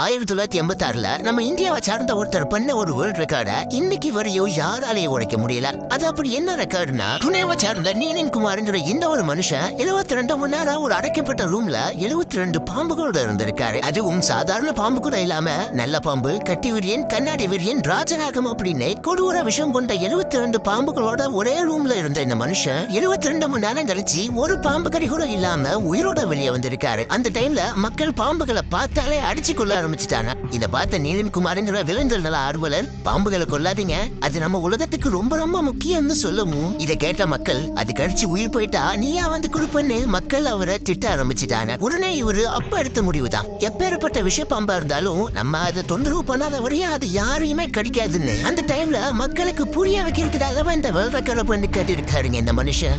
ஆயிரத்தி தொள்ளாயிரத்தி எண்பத்தி ஆறுல நம்ம இந்தியாவை சார்ந்த ஒருத்தர் பண்ண ஒரு வேர்ல்ட் ரெக்கார்ட இன்னைக்கு வரையும் யாராலையும் உடைக்க முடியல. அது அப்படி என்ன ரெக்கார்டுனா புனேவை சார்ந்த நீனின் குமார்ன்ற இந்த ஒரு மனுஷன் எழுபத்தி ரெண்டு மணி நேரம் ஒரு அடைக்கப்பட்ட ரூம்ல எழுபத்தி ரெண்டு பாம்புகளோட இருந்திருக்காரு. அதுவும் சாதாரண பாம்பு கூட இல்லாம நல்ல பாம்பு கட்டி விரியன் கண்ணாடி விரியன் ராஜநாகம் அப்படின்னு கொடூர விஷம் கொண்ட எழுபத்தி ரெண்டு பாம்புகளோட ஒரே ரூம்ல இருந்த இந்த மனுஷன் எழுபத்தி ரெண்டு மணி நேரம் கழிச்சு ஒரு பாம்பு கடி கூட இல்லாம உயிரோட வெளியே வந்திருக்காரு. அந்த டைம்ல மக்கள் பாம்புகளை பார்த்தாலே அடிச்சுக்குள்ள கொள்ள இத பார்த்த நீலன் குமார்ங்கிற விலங்குகள் நல ஆர்வலர் பாம்புகளை கொல்லாதீங்க. அது நம்ம உலகத்துக்கு ரொம்ப ரொம்ப முக்கியம்னு சொல்லவும் இத கேட்ட மக்கள் அது கடிச்சு உயிர் போயிட்டா நீயா வந்து கொடுப்பன்னு மக்கள் அவரை திட்ட ஆரம்பிச்சுட்டாங்க. உடனே இவரு அப்ப எடுத்த முடிவுதான். எப்பேற்பட்ட விஷ பாம்பா இருந்தாலும் நம்ம அதை தொந்தரவு பண்ணாத வரையும் அது யாரையுமே கடிக்காதுன்னு. அந்த டைம்ல மக்களுக்கு புரிய வைக்கிறதுக்காகவே இந்த வேர்ல்ட் ரெக்கார்ட் பண்ணி கேட்டிருக்காருங்க இந்த மனுஷன்.